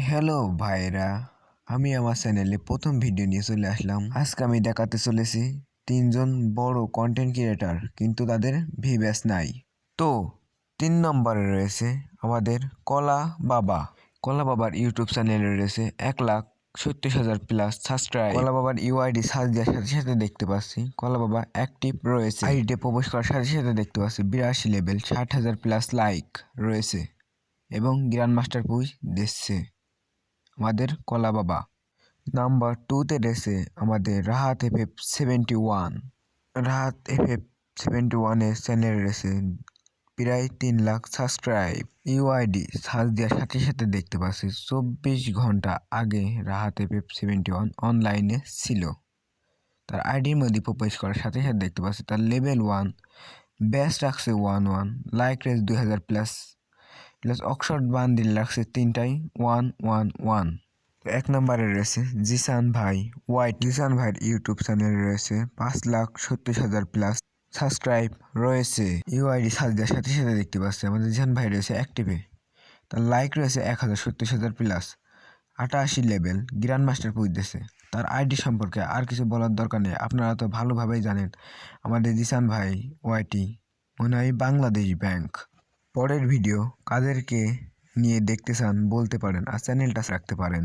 Hello ভাইরা আমি আমার চ্যানেলে প্রথম ভিডিও নিয়ে চলে আসলাম। আজকে আমি দেখাতে চলেছি তিনজন বড় কন্টেন্ট ক্রিয়েটার কিন্তু তাদের ভিভ্যাস নাই। তো, তিন নম্বরে রয়েছে আমাদের কলা বাবা। কলা বাবার ইউটিউব চ্যানেলে রয়েছে এক লাখ সত্তর হাজার প্লাস সাবস্ক্রাইব কলা বাবার ইউআইডি সার্চ দেওয়ার সাথে সাথে দেখতে পাচ্ছি। কলা বাবা অ্যাক্টিভ রয়েছে। আইডিতে প্রবেশ করার সাথে সাথে দেখতে পাচ্ছি, বিরাশি লেভেল ষাট হাজার প্লাস লাইক রয়েছে। এবং গ্র্যান্ড মাস্টার পুজ দিচ্ছে। আমাদের কলা বাবা। নাম্বার টুতে রয়েছে আমাদের Rahat F F seventy one Rahat F F seventy ওয়ানের চ্যানেল রেসে প্রায় তিন লাখ সাবস্ক্রাইব ইউআইডি সার্চ দেওয়ার সাথে সাথে দেখতে পাচ্ছি চব্বিশ ঘণ্টা আগে Rahat F F seventy one অনলাইনে ছিল। তার আইডির মধ্যে প্রবেশ করার সাথে সাথে দেখতে পাচ্ছি তার লেভেল ওয়ান ব্যাস রাখছে ওয়ান ওয়ান লাইক রেস দুই হাজার প্লাস প্লাস অক্সফোর্ড বান্ডিল রাখছে তিনটাই। ওয়ান ওয়ান ওয়ান এক নম্বরে রয়েছে জিসান ভাই হোয়াইট জিসান ভাইয়ের ইউটিউব চ্যানেল রয়েছে পাঁচ লাখ সত্তর হাজার প্লাস সাবস্ক্রাইব রয়েছে। ইউআইডি সার্চ দেওয়ার সাথে সাথে দেখতে পাচ্ছি আমাদের জিসান ভাই রয়েছে অ্যাক্টিভে তার লাইক রয়েছে এক হাজার সত্তর হাজার প্লাস আটাশি লেভেল গ্র্যান্ড মাস্টার পুজতেছে তার আইডি সম্পর্কে আর কিছু বলার দরকার নেই। আপনারা তো ভালোভাবেই জানেন আমাদের জিসান ভাই ওয়াইটি মনে হয় বাংলাদেশ ব্যাংক। পরের ভিডিও কাদেরকে নিয়ে দেখতে চান বলতে পারেন আর চ্যানেলটা রাখতে পারেন।